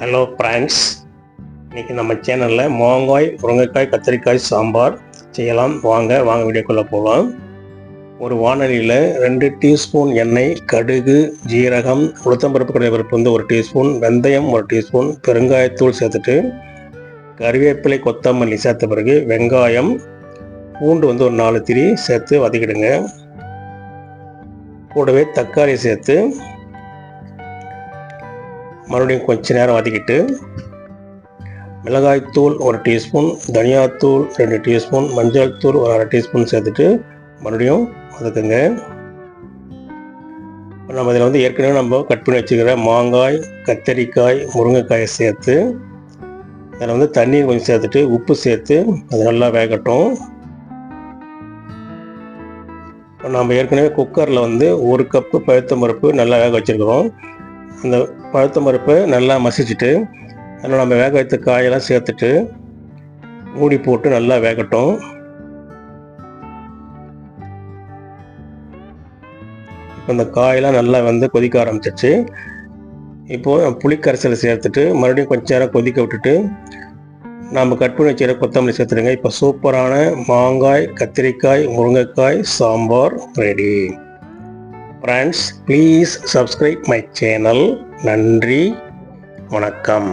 Hello friends இன்னைக்கு நம்ம சேனலில் மாங்காய் முருங்கைக்காய் கத்திரிக்காய் சாம்பார் செய்யலாம். வாங்க வாங்க வீடியோக்குள்ளே போகலாம். ஒரு வானொலியில் ரெண்டு டீஸ்பூன் எண்ணெய் கடுகு ஜீரகம் உளுத்தம்பருப்பு கடலைப்பருப்பு வந்து ஒரு டீஸ்பூன் வெந்தயம் ஒரு டீஸ்பூன் பெருங்காயத்தூள் சேர்த்துட்டு கறிவேப்பிலை கொத்தமல்லி சேர்த்த பிறகு வெங்காயம் பூண்டு வந்து ஒரு நாலு திரி சேர்த்து வதக்கிடுங்க. கூடவே தக்காளி சேர்த்து மறுபடியும் கொஞ்ச நேரம் வதக்கிட்டு மிளகாய்த்தூள் ஒரு டீஸ்பூன் தனியாத்தூள் ரெண்டு டீஸ்பூன் மஞ்சள் தூள் ஒரு அரை டீஸ்பூன் சேர்த்துட்டு மறுபடியும் வதக்குங்க. நம்ம இதில் வந்து ஏற்கனவே நம்ம கட் பண்ணி வச்சுக்கிற மாங்காய் கத்தரிக்காய் முருங்கைக்காயை சேர்த்து அதில் வந்து தண்ணீர் கொஞ்சம் சேர்த்துட்டு உப்பு சேர்த்து அது நல்லா வேகட்டும். இப்போ நம்ம ஏற்கனவே குக்கரில் வந்து ஒரு கப்பு பழுத்த பருப்பு நல்லா வேக வச்சுருக்கிறோம். அந்த பழுத்த பருப்பை நல்லா மசிச்சுட்டு அதில் நம்ம வேக வைத்த காயெல்லாம் சேர்த்துட்டு மூடி போட்டு நல்லா வேகட்டும். இப்போ இந்த காயெல்லாம் நல்லா வந்து கொதிக்க ஆரம்பிச்சிச்சு இப்போது புளிக்கரைசலை சேர்த்துட்டு மறுபடியும் கொஞ்ச நேரம் கொதிக்க விட்டுட்டு நம்ம கட் பண்ணி வச்சுக்கிற கொத்தமல்லி சேர்த்துடுங்க. இப்போ சூப்பரான மாங்காய் கத்திரிக்காய் முருங்கைக்காய் sambar ready. Friends please subscribe my channel நன்றி வணக்கம்.